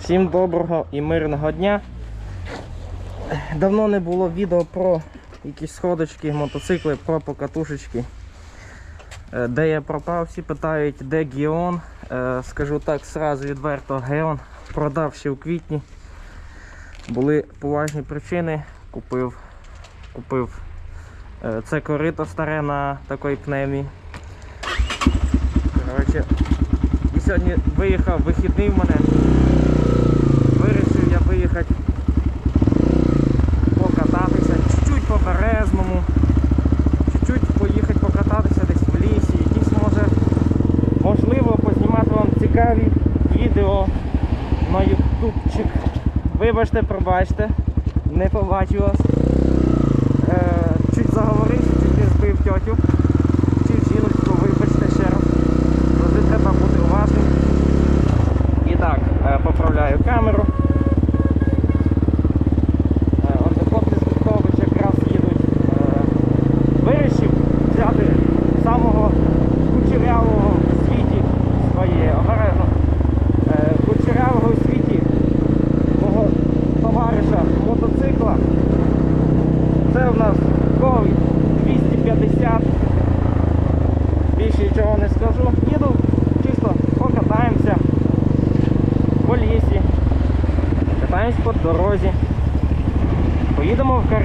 Всім доброго і мирного дня. Давно не було відео про якісь сходочки, мотоцикли, про покатушечки. Е, Де я пропав, всі питають, де Геон. Е, Скажу так, сразу відверто, Геон продав ще в квітні. Були поважні причини. Купив, купив е, це корито старе на такій пневмі. Коротше, і сьогодні виїхав вихідний в мене. Вибачте, пробачте, не побачу вас.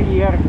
Поїдемо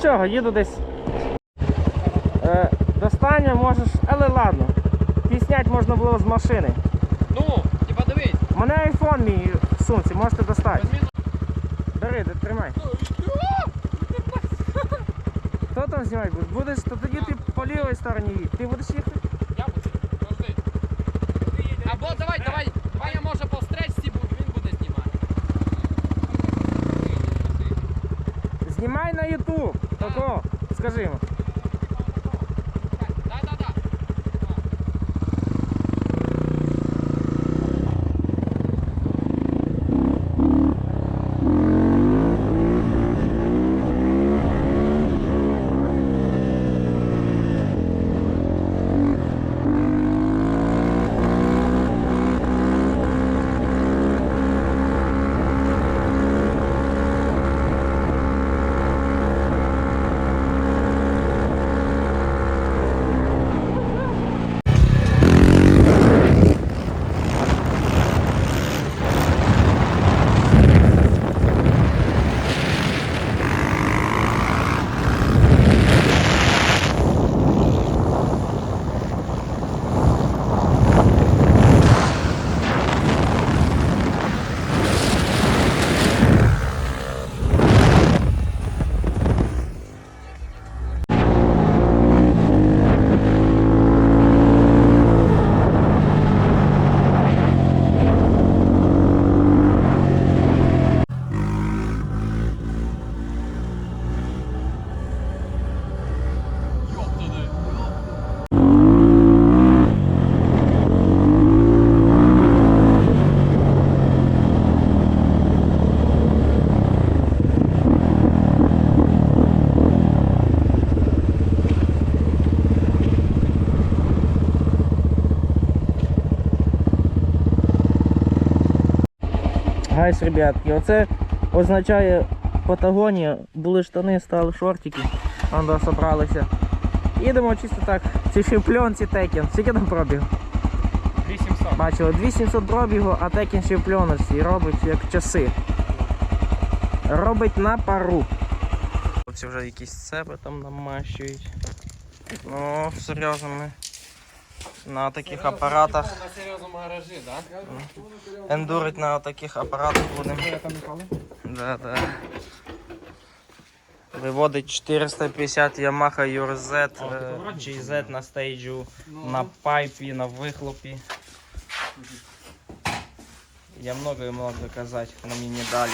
нічого, їду десь. Е, достання можеш, але ладно. Піснять можна було з машини. Ну, типа дивись. У мене айфон мій в сумці, можете достати. Бери, де- тримай. Хто там знімати буде? Будеш, то тоді ти по лівій стороні їдь. Ти будеш їхати? Я буду. Подожди. Або давай, давай, давай я може по стречці буду, він буде знімати. Знімай на YouTube. Тако, скажи йому. Гайс, ребятки, оце означає Патагонія. Були штани, стали шортики. Андо собралися. Їдемо чисто так. Ці шипленці текен. Скільки там пробіг? 800. Бачили, 2700 пробігу, а текен шипленочці і робить як часи. Робить на пару. Хлопці вже якісь себе там намащують. Ну, серйозно ми на таких апаратах. На серйозному гаражі, так? Ендурить на таких апаратах будемо. Да, да. Виводить 450 Yamaha URZ е, GZ на стейджу, на пайпі, на вихлопі. Я много и много заказать, но мне не дали.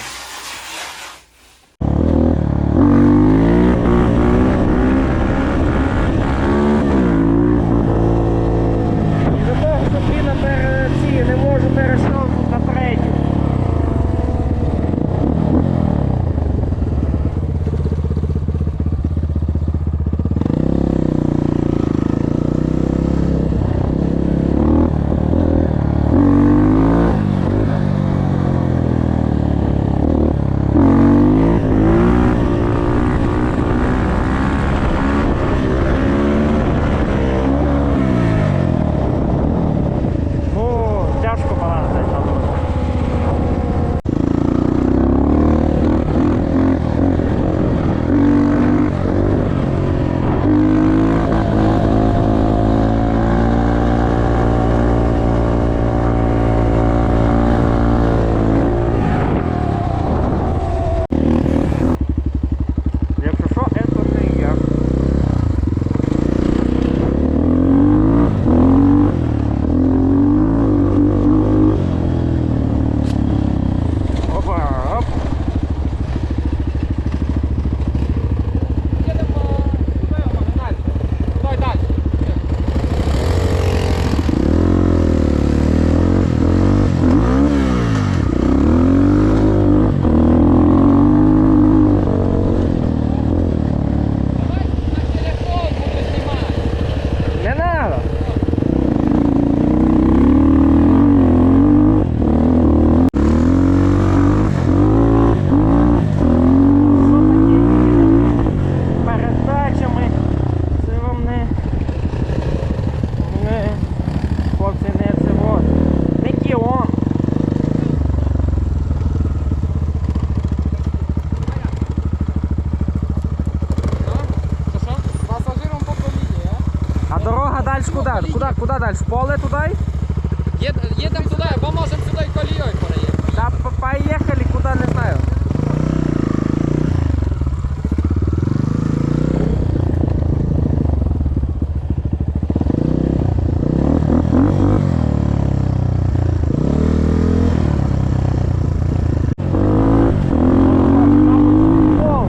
Куди? Куди, далі? В поле туди? Їд- Їдемо туди, бо можемо сюди колією переїхати. Да, по- поїхали, куди не знаю. О,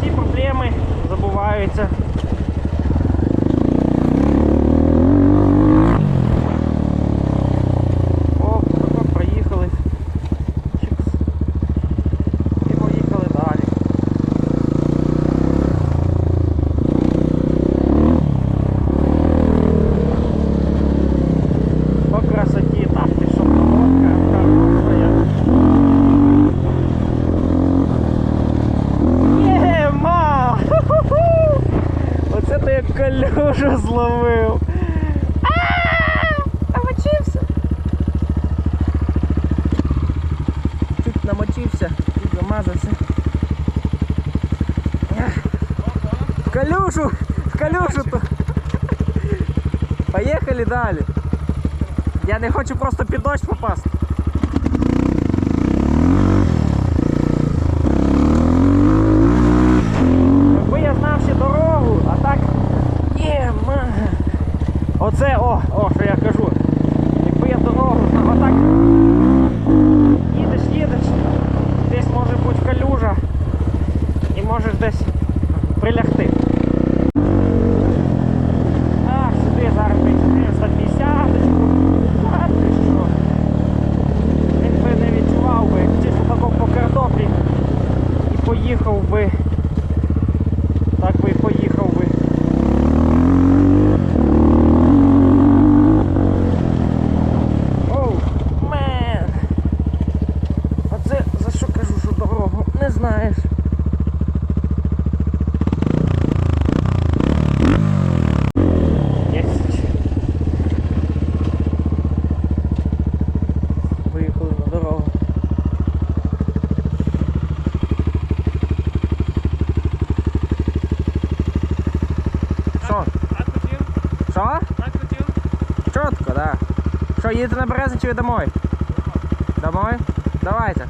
Всі проблеми забуваються. О, так проїхали. Чикс. І поїхали далі. По красоті, так ти що, лодка хорошая. Є, ма! Ху-ху-ху! Оце ти як калюжу зловив. А, Намочився. Чуть намочився, чуть замазався. Ех. В калюжу, в калюжу то. Поїхали далі. Я не хочу просто під дощ попасти. Якби я знав ще дорогу, а так. Є. Оце, о, о, що я кажу. Якби я дорогу знав, а так. Їдеш, їдеш. Десь може бути калюжа. І можеш десь прилягти. едете на Березин или домой? Домой? Давайте.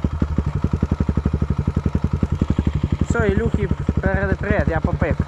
Все, Ілюхи перед привіт, я попив.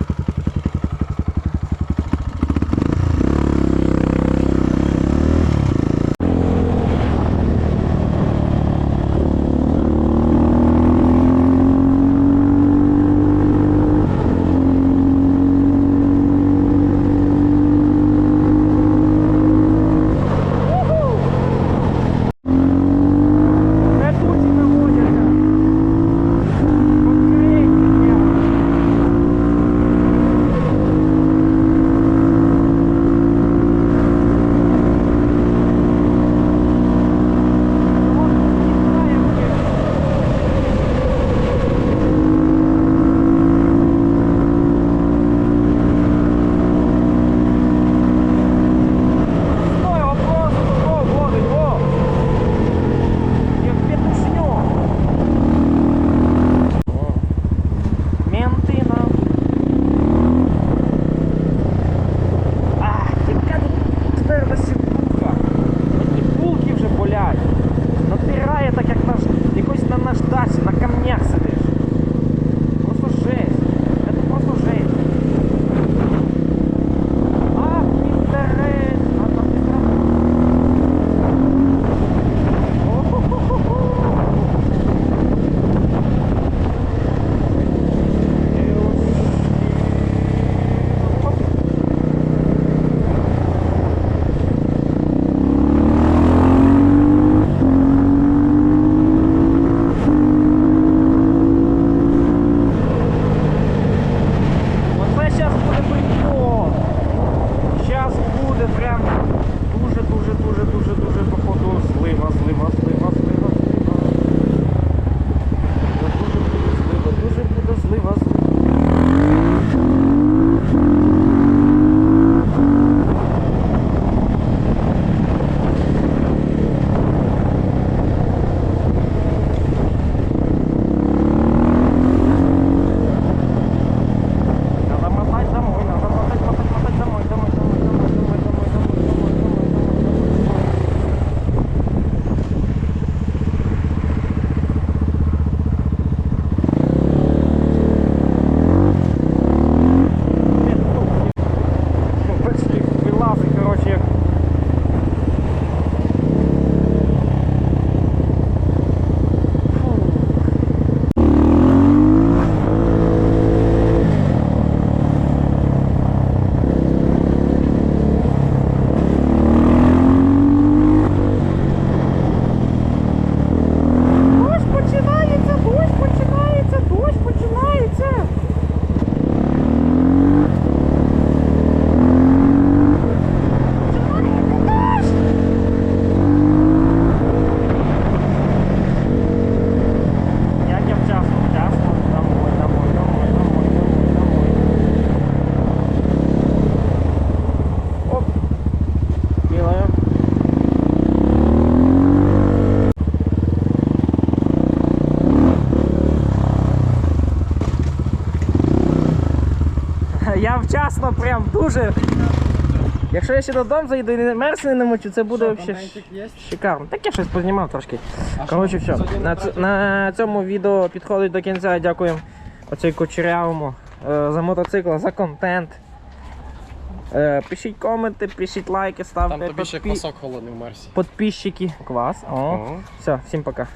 Я вчасно прям дуже. Якщо я ще додому зайду і не мерзне не намочу, це буде взагалі шикарно. Так я щось познімав трошки. Коротше, все. На, ц- на цьому відео підходить до кінця. Дякуємо оцей кучерявому е, за мотоцикл, за контент. Е, пишіть коменти, пишіть лайки, ставте Там тобі ще квасок холодний в Марсі. підписчики. Квас. О. Все, всім пока.